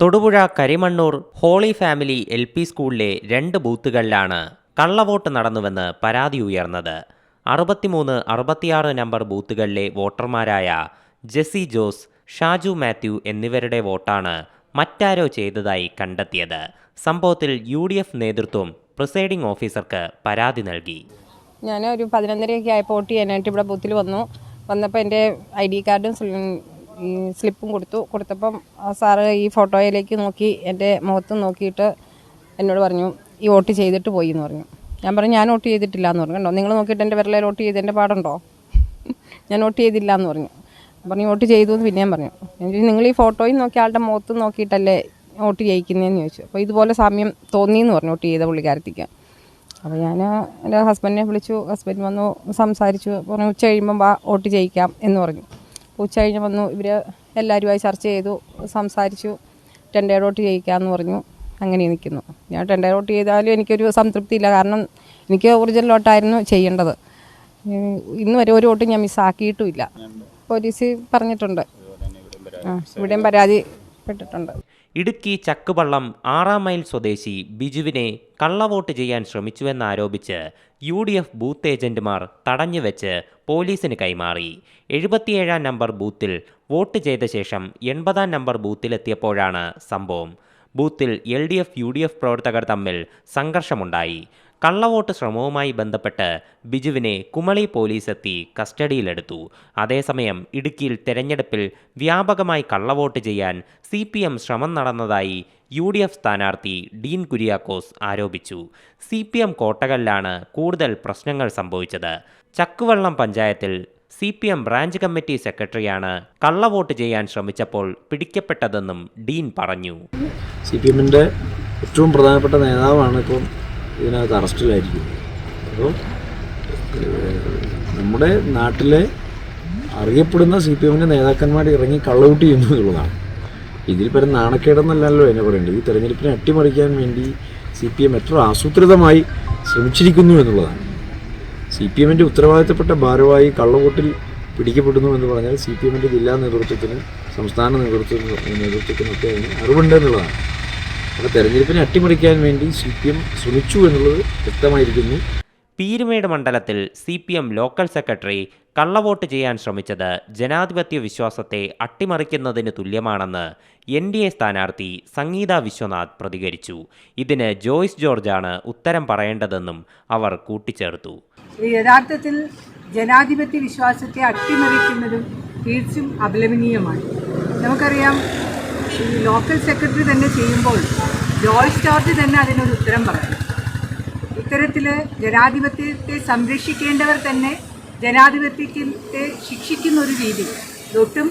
Thodupuzha Karimannoor holy family L P സ്കൂളിലെ രണ്ട് ബൂത്തുകളിലാണ് കള്ളവോട്ട് നടന്നുവെന്ന് പരാതി ഉയർന്നത്. അറുപത്തിമൂന്ന് അറുപത്തിയാറ് നമ്പർ ബൂത്തുകളിലെ വോട്ടർമാരായ ജെസി ജോസ് ഷാജു മാത്യു എന്നിവരുടെ വോട്ടാണ് മറ്റാരോ ചെയ്തതായി കണ്ടെത്തിയത്. സംഭവത്തിൽ യു ഡി എഫ് നേതൃത്വം പ്രിസൈഡിംഗ് ഓഫീസർക്ക് പരാതി നൽകി. ഞാൻ ഒരു പതിനൊന്നരയൊക്കെ ആയപ്പോൾ വോട്ട് ചെയ്യാനായിട്ട് ഇവിടെ ബൂത്തിൽ വന്നു. വന്നപ്പോൾ എന്റെ ഐ ഡി കാർഡും ഈ സ്ലിപ്പും കൊടുത്തു. കൊടുത്തപ്പം സാറ് ഈ ഫോട്ടോയിലേക്ക് നോക്കി എന്റെ മുഖത്ത് നോക്കിയിട്ട് എന്നോട് പറഞ്ഞു ഈ വോട്ട് ചെയ്തിട്ട് പോയി എന്ന് പറഞ്ഞു. ഞാൻ പറഞ്ഞു ഞാൻ വോട്ട് ചെയ്തിട്ടില്ല എന്ന് പറഞ്ഞു. നിങ്ങൾ നോക്കിയിട്ട് എന്റെ വിരലിൽ വോട്ട് ചെയ്തതിന്റെ പാടുണ്ടോ? ഞാൻ വോട്ട് ചെയ്തില്ല എന്ന് പറഞ്ഞു. പറഞ്ഞു വോട്ട് ചെയ്തു എന്ന് പിന്നെയും പറഞ്ഞു. നിങ്ങൾ ഈ ഫോട്ടോയിൽ നോക്കി ആളുടെ മുഖത്ത് നോക്കിയിട്ടല്ലേ വോട്ട് ചെയ്യിക്കുന്നതെന്ന് ചോദിച്ചു. അപ്പോൾ ഇതുപോലെ സമയം തോന്നി എന്ന് പറഞ്ഞു വോട്ട് ചെയ്ത പുള്ളിക്കാരത്തിക്ക്. അപ്പോൾ ഞാൻ എന്റെ ഹസ്ബൻഡിനെ വിളിച്ചു ഹസ്ബൻഡ് വന്നു സംസാരിച്ചു പറഞ്ഞു ഉച്ച കഴിയുമ്പം വാ വോട്ട് ചെയ്യിക്കാം എന്ന് പറഞ്ഞു. ഉച്ച കഴിഞ്ഞ് വന്നു ഇവർ എല്ലാവരുമായി ചർച്ച ചെയ്തു സംസാരിച്ചു ടെൻഡർ വോട്ട് ചെയ്യിക്കാമെന്ന് പറഞ്ഞു. അങ്ങനെ നിൽക്കുന്നു. ഞാൻ ടെൻഡർ വോട്ട് ചെയ്താലും എനിക്കൊരു സംതൃപ്തിയില്ല. കാരണം എനിക്ക് ഒറിജിനൽ വോട്ടായിരുന്നു ചെയ്യേണ്ടത്. ഇന്ന് വരെ ഒരു വോട്ട് ഞാൻ മിസ്സാക്കിയിട്ടുമില്ല പോലീസ് പറഞ്ഞിട്ടുണ്ട്. ആ ഇവിടെയും പരാതിപ്പെട്ടിട്ടുണ്ട് ഇടുക്കി ചക്കുപള്ളം ആറാം മൈൽ സ്വദേശി ബിജുവിനെ കള്ളവോട്ട് ചെയ്യാൻ ശ്രമിച്ചുവെന്നാരോപിച്ച് യു ഡി എഫ് ബൂത്ത് ഏജന്റുമാർ തടഞ്ഞുവെച്ച് പോലീസിന് കൈമാറി. എഴുപത്തിയേഴാം നമ്പർ ബൂത്തിൽ വോട്ട് ചെയ്ത ശേഷം എൺപതാം നമ്പർ ബൂത്തിലെത്തിയപ്പോഴാണ് സംഭവം. ബൂത്തിൽ L D F U D F പ്രവർത്തകർ തമ്മിൽ സംഘർഷമുണ്ടായി. കള്ളവോട്ട് ശ്രമവുമായി ബന്ധപ്പെട്ട് ബിജുവിനെ കുമളി പോലീസ് എത്തി കസ്റ്റഡിയിലെടുത്തു. അതേസമയം ഇടുക്കിയിൽ തെരഞ്ഞെടുപ്പിൽ വ്യാപകമായി കള്ളവോട്ട് ചെയ്യാൻ സി പി എം ശ്രമം നടന്നതായി യു ഡി എഫ് സ്ഥാനാർത്ഥി ഡീൻ കുര്യാക്കോസ് ആരോപിച്ചു. സി പി എം കോട്ടകളിലാണ് കൂടുതൽ പ്രശ്നങ്ങൾ സംഭവിച്ചത്. ചക്കുവള്ളം പഞ്ചായത്തിൽ C P M branch committee സെക്രട്ടറിയാണ് കള്ളവോട്ട് ചെയ്യാൻ ശ്രമിച്ചപ്പോൾ പിടിക്കപ്പെട്ടതെന്നും ഡീൻ പറഞ്ഞു. സി പി എമ്മിന്റെ ഏറ്റവും പ്രധാനപ്പെട്ട നേതാവാണ് ഇപ്പം ഇതിനകത്ത് അറസ്റ്റിലായിരിക്കും. അപ്പോൾ നമ്മുടെ നാട്ടിലെ അറിയപ്പെടുന്ന സി പി എമ്മിന്റെ നേതാക്കന്മാർ ഇറങ്ങി കള്ളൗട്ട് ചെയ്യുന്നു എന്നുള്ളതാണ്. ഇതിൽ പരം നാണക്കേടെന്നല്ലല്ലോ എന്നെ പറയേണ്ടത്. ഈ തെരഞ്ഞെടുപ്പിനെ അട്ടിമറിക്കാൻ വേണ്ടി സി പി എം എത്ര ആസൂത്രിതമായി ശ്രമിച്ചിരിക്കുന്നു എന്നുള്ളതാണ്. സി പി എമ്മിന്റെ ഉത്തരവാദിത്തപ്പെട്ട ഭാരവായി കള്ളവോട്ടിൽ പിടിക്കപ്പെടുന്നു എന്ന് പറഞ്ഞാൽ സി പി എമ്മിന്റെ ജില്ലാ നേതൃത്വത്തിന് സംസ്ഥാന നേതൃത്വത്തിന് നേതൃത്വത്തിനൊക്കെ അതിന് അറിവുണ്ട് എന്നുള്ളതാണ്. അപ്പോൾ തെരഞ്ഞെടുപ്പിനെ അട്ടിമറിക്കാൻ വേണ്ടി സി പി എം ശ്രമിച്ചു എന്നുള്ളത് വ്യക്തമായിരിക്കുന്നു. പീരുമേട് മണ്ഡലത്തിൽ C P M local secretary കള്ളവോട്ട് ചെയ്യാൻ ശ്രമിച്ചത് ജനാധിപത്യ വിശ്വാസത്തെ അട്ടിമറിക്കുന്നതിന് തുല്യമാണെന്ന് എൻ ഡി എ സ്ഥാനാർത്ഥി സംഗീത വിശ്വനാഥ് പ്രതികരിച്ചു. ഇതിന് ജോയ്സ് ജോർജാണ് ഉത്തരം പറയേണ്ടതെന്നും അവർ കൂട്ടിച്ചേർത്തു. യഥാർത്ഥത്തിൽ ജനാധിപത്യ വിശ്വാസത്തെ അട്ടിമറിക്കുന്നതും തീർച്ചും അപലപനീയമാണ്. നമുക്കറിയാം ഈ ലോക്കൽ സെക്രട്ടറി തന്നെ ചെയ്യുമ്പോൾ ജോയ്സ് ജോർജ് തന്നെ അതിനൊരു ഉത്തരം പറയണം ഇത്തരത്തിൽ ജനാധിപത്യത്തെ സംരക്ഷിക്കേണ്ടവർ തന്നെ ജനാധിപത്യത്തെ ശിക്ഷിക്കുന്ന ഒരു രീതി. ഇതൊട്ടും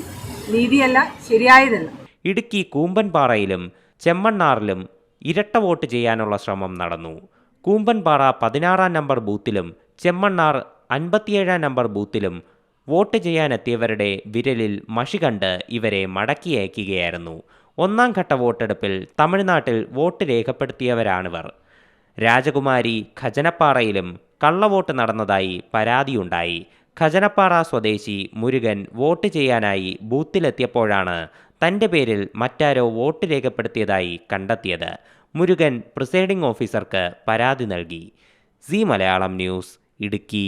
നീതിയല്ല ശരിയായതല്ല. ഇടുക്കി കൂമ്പൻപാറയിലും ചെമ്മണ്ണാറിലും ഇരട്ട വോട്ട് ചെയ്യാനുള്ള ശ്രമം നടന്നു. കൂമ്പൻപാറ പതിനാറാം നമ്പർ ബൂത്തിലും ചെമ്മണ്ണാർ അൻപത്തിയേഴാം നമ്പർ ബൂത്തിലും വോട്ട് ചെയ്യാനെത്തിയവരുടെ വിരലിൽ മഷി കണ്ട് ഇവരെ മടക്കി അയക്കുകയായിരുന്നു ഒന്നാം ഘട്ട വോട്ടെടുപ്പിൽ തമിഴ്നാട്ടിൽ വോട്ട് രേഖപ്പെടുത്തിയവരാണിവർ. രാജകുമാരി ഖജനപ്പാറയിലും കള്ളവോട്ട് നടന്നതായി പരാതിയുണ്ടായി. ഖജനപ്പാറ സ്വദേശി മുരുകൻ വോട്ട് ചെയ്യാനായി ബൂത്തിലെത്തിയപ്പോഴാണ് തന്റെ പേരിൽ മറ്റാരോ വോട്ട് രേഖപ്പെടുത്തിയതായി കണ്ടെത്തിയത്. മുരുകൻ പ്രിസൈഡിംഗ് ഓഫീസർക്ക് പരാതി നൽകി. C Malayalam news Idukki.